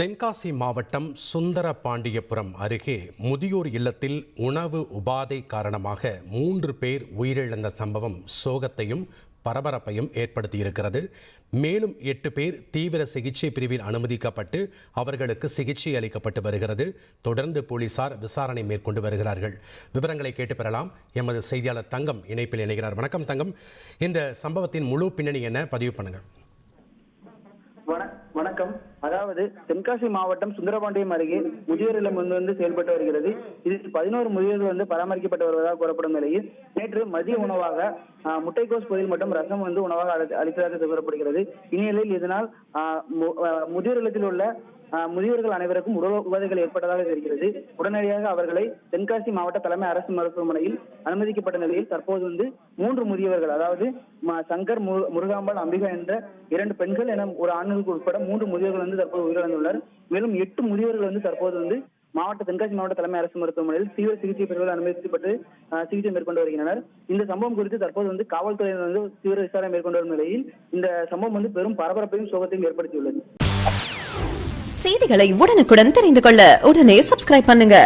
தென்காசி மாவட்டம் சுந்தரபாண்டியபுரம் அருகே முதியோர் இல்லத்தில் உணவு உபாதை காரணமாக மூன்று பேர் உயிரிழந்த சம்பவம் சோகத்தையும் பரபரப்பையும் ஏற்படுத்தியிருக்கிறது. மேலும் எட்டு பேர் தீவிர சிகிச்சை பிரிவில் அனுமதிக்கப்பட்டு அவர்களுக்கு சிகிச்சை அளிக்கப்பட்டு வருகிறது. தொடர்ந்து போலீசார் விசாரணை மேற்கொண்டு வருகிறார்கள். விவரங்களை கேட்டு பெறலாம். எமது செய்தியாளர் தங்கம் இணைப்பில் இணைகிறார். வணக்கம் தங்கம். இந்த சம்பவத்தின் முழு பின்னணி என்ன? பதிவு பண்ணுங்கள். வணக்கம். அதாவது தென்காசி மாவட்டம் சுந்தரபாண்டியம் அருகே முதியோர் இல்லம் வந்து வந்து செயல்பட்டு வருகிறது. இதில் பதினோரு முதியோர்கள் வந்து பராமரிக்கப்பட்டு வருவதாக கூறப்படும் நிலையில் நேற்று மதிய உணவாக ஆஹ், முட்டைக்கோஸ் பொரியல் மற்றும் ரசம் வந்து உணவாக அளித்ததாக கூறப்படுகிறது. இந்நிலையில் இதனால் முதியோர் இல்லத்தில் உள்ள முதியோர்கள் அனைவருக்கும் உடல் உபாதைகள் ஏற்பட்டதாக தெரிகிறது. உடனடியாக அவர்களை தென்காசி மாவட்ட தலைமை அரசு மருத்துவமனையில் அனுமதிக்கப்பட்ட நிலையில் தற்போது வந்து மூன்று முதியவர்கள் அதாவது சங்கர் முருகாம்பாள் அம்பிகா என்ற இரண்டு பெண்கள் என ஒரு ஆண்களுக்கு உட்பட மூன்று முதியவர்கள் வந்து தற்போது உயிரிழந்துள்ளனர் மேலும் எட்டு முதியவர்கள் வந்து தற்போது வந்து மாவட்ட தென்காசி மாவட்ட தலைமை அரசு மருத்துவமனையில் தீவிர சிகிச்சை பிரிவில் அனுமதிக்கப்பட்டு சிகிச்சை மேற்கொண்டு வருகின்றனர். இந்த சம்பவம் குறித்து தற்போது வந்து காவல்துறையினர் வந்து தீவிர விசாரணை மேற்கொண்டு வரும் நிலையில் இந்த சம்பவம் வந்து பெரும் பரபரப்பையும் சோகத்தையும் ஏற்படுத்தியுள்ளது. செய்திகளை உடனுக்குடன் தெரிந்து கொள்ள உடனே சப்ஸ்கிரைப் பண்ணுங்க.